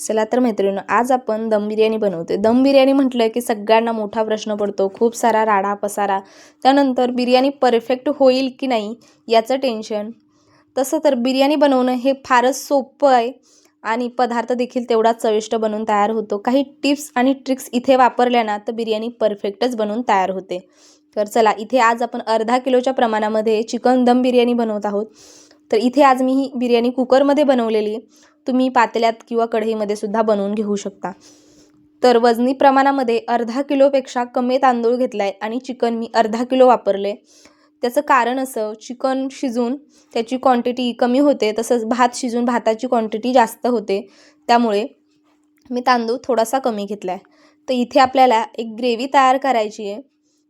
चला तर मैत्रिणी आज आपण दम बिर्याणी बनवते दम बिर्याणी म्हटलं की सगळ्यांना मोठा प्रश्न पडतो खूप सारा राडा पसारा. त्यानंतर बिर्याणी परफेक्ट होईल की नाही याचं टेन्शन. तसं तर बिर्याणी बनवणं हे फारच सोपं आहे आणि पदार्थ देखील तेवढाच चविष्ट बनवून तयार होतो. काही टिप्स आणि ट्रिक्स इथे वापरल्या ना तर बिर्याणी परफेक्टच बनवून तयार होते. तर चला इथे आज आपण अर्धा किलोच्या प्रमाणामध्ये चिकन दम बिर्याणी बनवत आहोत. तर इथे आज मी ही बिर्याणी कुकरमध्ये बनवलेली. तुम्ही पातेल्यात किंवा कढईमध्ये सुद्धा बनवून घेऊ शकता. तर वजनी प्रमाणामध्ये अर्धा किलोपेक्षा कमी तांदूळ घेतला आहे आणि चिकन मी अर्धा किलो वापरले. त्याचं कारण असं चिकन शिजून त्याची क्वांटिटी कमी होते तसंच भात शिजून भाताची क्वांटिटी जास्त होते. त्यामुळे मी तांदूळ थोडासा कमी घेतला आहे तर इथे आपल्याला एक ग्रेव्ही तयार करायची आहे.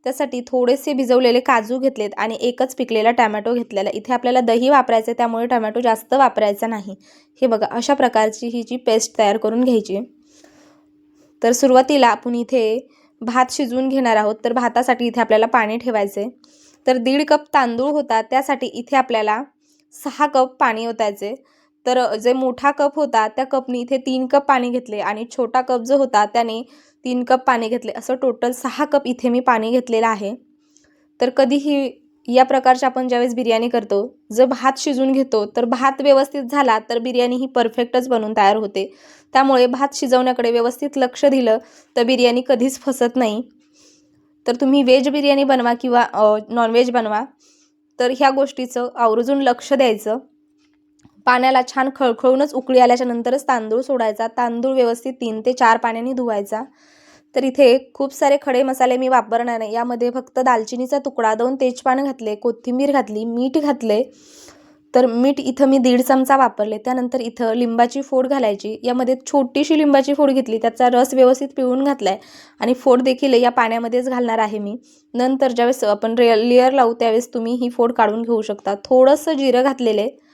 त्यासाठी थोडेसे भिजवलेले काजू घेतलेत आणि एकच पिकलेला टॅमॅटो घेतलेला. इथे आपल्याला दही वापरायचं आहे त्यामुळे टॅमॅटो जास्त वापरायचा नाही. हे बघा अशा प्रकारची ही जी पेस्ट तयार करून घ्यायची. तर सुरुवातीला आपण इथे भात शिजवून घेणार आहोत तर भातासाठी इथे आपल्याला पाणी ठेवायचे तर दीड कप तांदूळ होता त्यासाठी इथे आपल्याला सहा कप पाणी ओतायचे तर जे मोठा कप होता त्या कपनी इथे तीन कप पाणी घेतले आणि छोटा कप जो होता त्याने तीन कप पाणी घेतले. असं टोटल सहा कप इथे मी पाणी घेतलेलं आहे. तर कधीही या प्रकारच्या आपण ज्यावेळेस बिर्याणी करतो जर भात शिजून घेतो तर भात व्यवस्थित झाला तर बिर्याणी ही परफेक्टच बनून तयार होते. त्यामुळे भात शिजवण्याकडे व्यवस्थित लक्ष दिलं तर बिर्याणी कधीच फसत नाही. तर तुम्ही व्हेज बिर्याणी बनवा किंवा नॉनव्हेज बनवा. तर ह्या गोष्टीचं आवर्जून लक्ष द्यायचं. पाण्याला छान खळखळूनच उकळी आल्याच्या नंतरच तांदूळ सोडायचा. तांदूळ व्यवस्थित तीन ते चार पाण्याने धुवायचा. तर इथे खूप सारे खडे मसाले मी वापरणार नाही. यामध्ये फक्त दालचिनीचा तुकडा दोन तेजपान घातले कोथिंबीर घातली मीठ घातले. तर मीठ इथं मी दीड चमचा वापरले. त्यानंतर इथं लिंबाची फोड घालायची. यामध्ये छोटीशी लिंबाची फोड घेतली. त्याचा रस व्यवस्थित पिळून घातला आहे आणि फोड देखील या पाण्यामध्येच घालणार आहे मी. नंतर ज्यावेळेस आपण रे लेअर लावू त्यावेळेस तुम्ही ही फोड काढून घेऊ शकता. थोडंसं जिरं घातलेलं आहे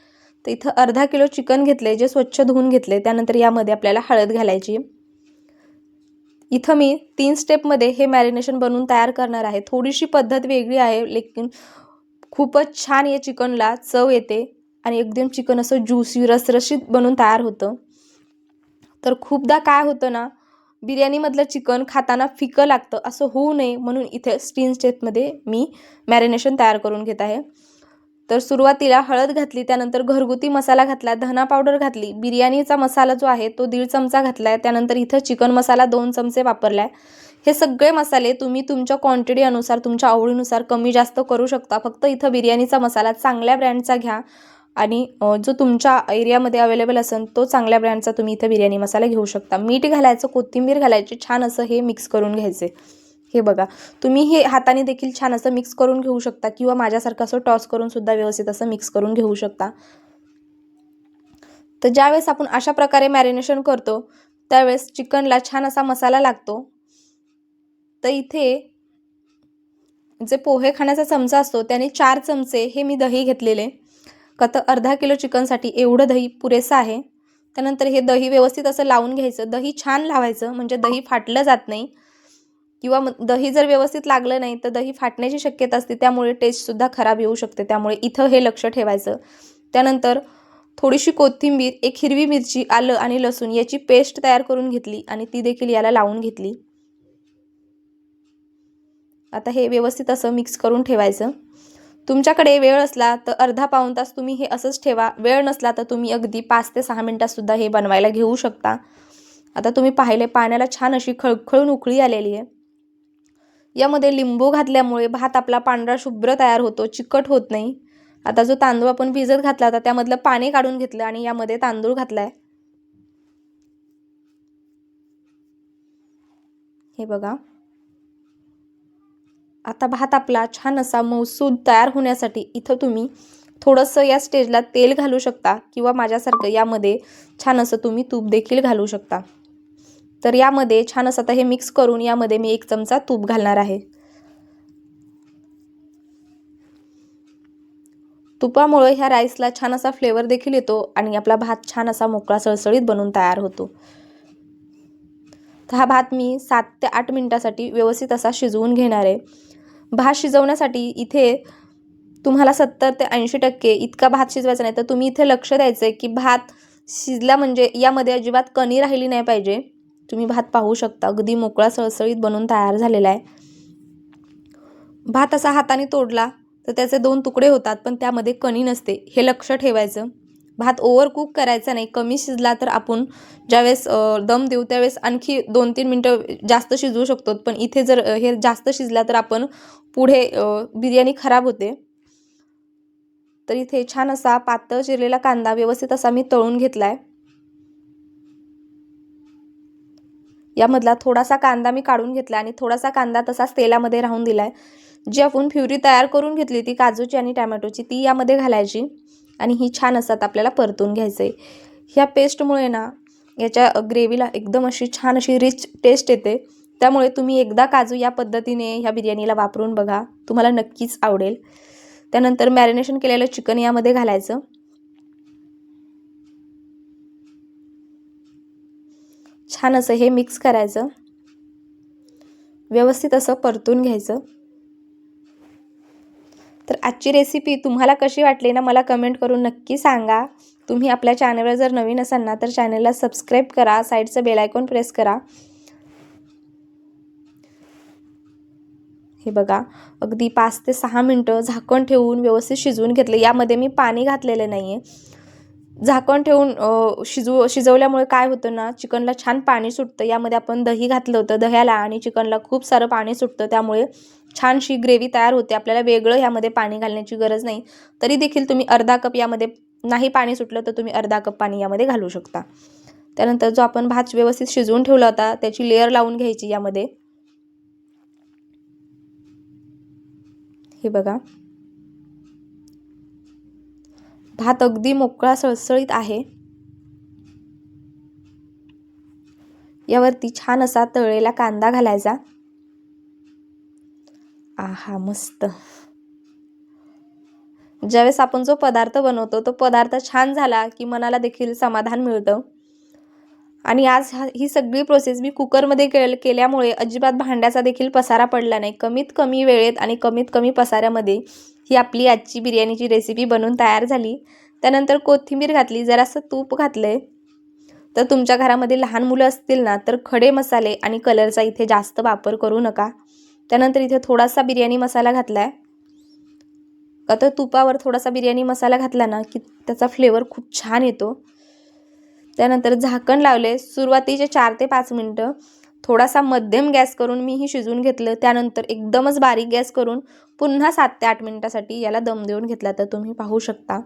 तर इथं अर्धा किलो चिकन घेतले जे स्वच्छ धुवून घेतले त्यानंतर यामध्ये आपल्याला हळद घालायची. इथं मी तीन स्टेपमध्ये हे मॅरिनेशन बनवून तयार करणार आहे. थोडीशी पद्धत वेगळी आहे लेकिन खूपच छान या चिकनला चव येते आणि एकदम चिकन असं ज्युसी रसरशीत बनून तयार होतं. तर खूपदा काय होतं ना बिर्याणीमधलं चिकन खाताना फिकं लागतं असं होऊ नये म्हणून इथे स्टीन स्टेपमध्ये मी मॅरिनेशन तयार करून घेत आहे. तर सुरुवातीला हळद घातली त्यानंतर घरगुती मसाला घातला धना पावडर घातली. बिर्याणीचा मसाला जो आहे तो दीड चमचा घातला आहे त्यानंतर इथं चिकन मसाला दोन चमचे वापरला आहे हे सगळे मसाले तुम्ही तुमच्या क्वांटिटीनुसार तुमच्या आवडीनुसार कमी जास्त करू शकता. फक्त इथं बिर्याणीचा मसाला चांगल्या ब्रँडचा घ्या आणि जो तुमच्या एरियामध्ये अवेलेबल असेल तो चांगल्या ब्रँडचा तुम्ही इथं बिर्याणी मसाला घेऊ शकता. मीठ घालायचं कोथिंबीर घालायची छान असं हे मिक्स करून घ्यायचे. हे बघा तुम्ही हे हाताने देखील छान असं मिक्स करून घेऊ शकता किंवा माझ्यासारखं असं टॉस करून सुद्धा व्यवस्थित असं मिक्स करून घेऊ शकता. तर ज्यावेळेस आपण अशा प्रकारे मॅरिनेशन करतो त्यावेळेस चिकनला छान असा मसाला लागतो. तर इथे जे पोहे खाण्याचा चमचा असतो त्याने चार चमचे हे मी दही घेतलेले. का तर अर्धा किलो चिकनसाठी एवढं दही पुरेसं आहे. त्यानंतर हे दही व्यवस्थित असं लावून घ्यायचं. दही छान लावायचं म्हणजे दही फाटलं जात नाही. किंवा मग दही जर व्यवस्थित लागलं नाही तर दही फाटण्याची शक्यता असते. त्यामुळे टेस्टसुद्धा खराब येऊ शकते. त्यामुळे इथं हे लक्ष ठेवायचं. त्यानंतर थोडीशी कोथिंबीर एक हिरवी मिरची आलं आणि लसूण याची पेस्ट तयार करून घेतली आणि ती देखील याला लावून घेतली. आता हे व्यवस्थित असं मिक्स करून ठेवायचं. तुमच्याकडे वेळ असला तर अर्धा पाऊण तास तुम्ही हे असंच ठेवा. वेळ नसला तर तुम्ही अगदी पाच ते सहा मिनटातसुद्धा हे बनवायला घेऊ शकता. आता तुम्ही पाहिले पाण्याला छान अशी खळखळून उकळी आलेली आहे. यामध्ये लिंबू घातल्यामुळे भात आपला पांढरा शुभ्र तयार होतो चिकट होत नाही. आता जो तांदूळ आपण भिजत घातला होता त्यामधलं पाणी काढून घेतलं आणि यामध्ये तांदूळ घातलाय. हे बघा. आता भात आपला छान असा मौसूद तयार होण्यासाठी इथं तुम्ही थोडंसं या स्टेजला तेल घालू शकता किंवा माझ्यासारखं यामध्ये छान असं तुम्ही तूप देखील घालू शकता. तर यामध्ये छान असं आता हे मिक्स करून यामध्ये मी एक चमचा तूप घालणार आहे. तुपामुळे ह्या राईसला छान असा फ्लेवर देखील येतो आणि आपला भात छान असा मोकळा सळसळीत बनून तयार होतो. तर हा भात मी सात ते आठ मिनटासाठी व्यवस्थित असा शिजवून घेणार आहे. भात शिजवण्यासाठी इथे तुम्हाला सत्तर ते ऐंशी टक्के इतका भात शिजवायचा नाही. तर तुम्ही इथे लक्ष द्यायचं आहे की भात शिजला म्हणजे यामध्ये अजिबात कणी राहिली नाही पाहिजे. तुम्ही भात पाहू शकता. अगदी मोकळा सळसळीत बनून तयार झालेला आहे. भात असा हाताने तोडला तर त्याचे दोन तुकडे होतात पण त्यामध्ये कणी नसते. हे लक्ष ठेवायचं. भात ओव्हर कुक करायचा नाही. कमी शिजला तर आपण ज्यावेळेस दम देऊ त्यावेळेस आणखी दोन तीन मिनटं जास्त शिजवू शकतो. पण इथे जर हे जास्त शिजला तर आपण पुढे बिर्याणी खराब होते. तर इथे छान असा पातळ चिरलेला कांदा व्यवस्थित असा मी तळून घेतला आहे यामधला थोडासा कांदा मी काढून घेतला आणि थोडासा कांदा तसाच तेलामध्ये राहून दिला आहे जी आपण फ्युरी तयार करून घेतली ती काजूची आणि टॅमॅटोची ती यामध्ये घालायची आणि ही छान असतात आपल्याला परतून घ्यायचं आहे ह्या पेस्टमुळे ना याच्या ग्रेव्हीला एकदम अशी छान अशी रिच टेस्ट येते. त्यामुळे तुम्ही एकदा काजू या पद्धतीने ह्या बिर्याणीला वापरून बघा तुम्हाला नक्कीच आवडेल. त्यानंतर मॅरिनेशन केलेलं चिकन यामध्ये घालायचं. छान असं हे मिक्स करायचं. व्यवस्थित असं परतून घ्यायचं. तर आजची रेसिपी तुम्हाला कशी वाटली ना मला कमेंट करून नक्की सांगा. तुम्ही आपल्या चॅनलवर जर नवीन असाल ना तर चॅनलला सबस्क्राईब करा. साईडचं बेलायकॉन प्रेस करा. हे बघा अगदी पाच ते सहा मिनटं झाकण ठेवून व्यवस्थित शिजवून घेतलं. यामध्ये मी पाणी घातलेलं नाही आहे झाकण ठेवून शिजू शिजव शिजवल्यामुळे काय होतं ना चिकनला छान पाणी सुटतं. यामध्ये आपण दही घातलं होतं दह्याला आणि चिकनला खूप सारं पाणी सुटतं. त्यामुळे छानशी ग्रेव्ही तयार होते. आपल्याला वेगळं यामध्ये पाणी घालण्याची गरज नाही. तरी देखील तुम्ही अर्धा कप यामध्ये नाही पाणी सुटलं तर तुम्ही अर्धा कप पाणी यामध्ये घालू शकता. त्यानंतर जो आपण भात व्यवस्थित शिजवून ठेवला होता त्याची लेअर लावून घ्यायची यामध्ये. हे बघा. भात अगदी मोकळा सळसळीत आहे. यावरती छान असा तळलेला कांदा घालायचा. आहा मस्त. ज्यावेळेस आपण जो पदार्थ बनवतो तो पदार्थ छान झाला की मनाला देखील समाधान मिळतं. आणि आज हा ही सगळी प्रोसेस मी कुकरमध्ये के केल्यामुळे अजिबात भांड्याचा देखील पसारा पडला नाही. कमीत कमी वेळेत आणि कमीत कमी पसाऱ्यामध्ये ही आपली आजची बिर्याणीची रेसिपी बनवून तयार झाली. त्यानंतर कोथिंबीर घातली. जरासं तूप घातले तर तुमच्या घरामध्ये लहान मुलं असतील ना तर खडे मसाले आणि कलरचा इथे जास्त वापर करू नका. त्यानंतर इथे थोडासा बिर्याणी मसाला घातला आहे का तर तुपावर थोडासा बिर्याणी मसाला घातला ना की त्याचा फ्लेवर खूप छान येतो. त्यानंतर झाकण लावले. सुरुवातीचे चार ते पाच मिनटं थोडासा मध्यम गॅस करून मी ही शिजवून घेतलं. त्यानंतर एकदमच बारीक गॅस करून पुन्हा सात ते आठ मिनटासाठी याला दम देऊन घेतला. तर तुम्ही पाहू शकता.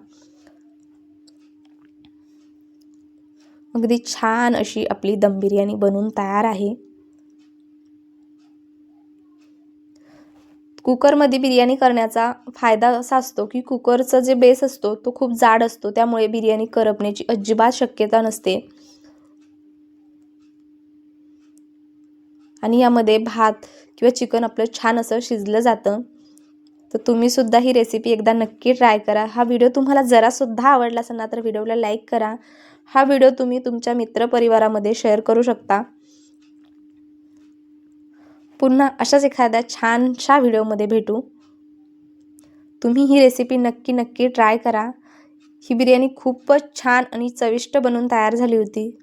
अगदी छान अशी आपली दम बिर्याणी बनून तयार आहे. कुकरमध्ये बिर्याणी करण्याचा फायदा असा असतो की कुकरचा जे बेस असतो तो खूप जाड असतो. त्यामुळे बिर्याणी करपण्याची अजिबात शक्यता नसते. आणि यामध्ये भात किंवा चिकन आपलं छान असं शिजलं जातं. तर तुम्हीसुद्धा ही रेसिपी एकदा नक्की ट्राय करा. हा व्हिडिओ तुम्हाला जरासुद्धा आवडला असेल ना तर व्हिडिओला लाईक करा. हा व्हिडिओ तुम्ही तुमच्या मित्रपरिवारामध्ये शेअर करू शकता. पुन्हा अशाच एखाद्या छानशा व्हिडिओमध्ये भेटू. तुम्ही ही रेसिपी नक्की नक्की ट्राय करा. ही बिर्याणी खूपच छान आणि चविष्ट बनून तयार झाली होती.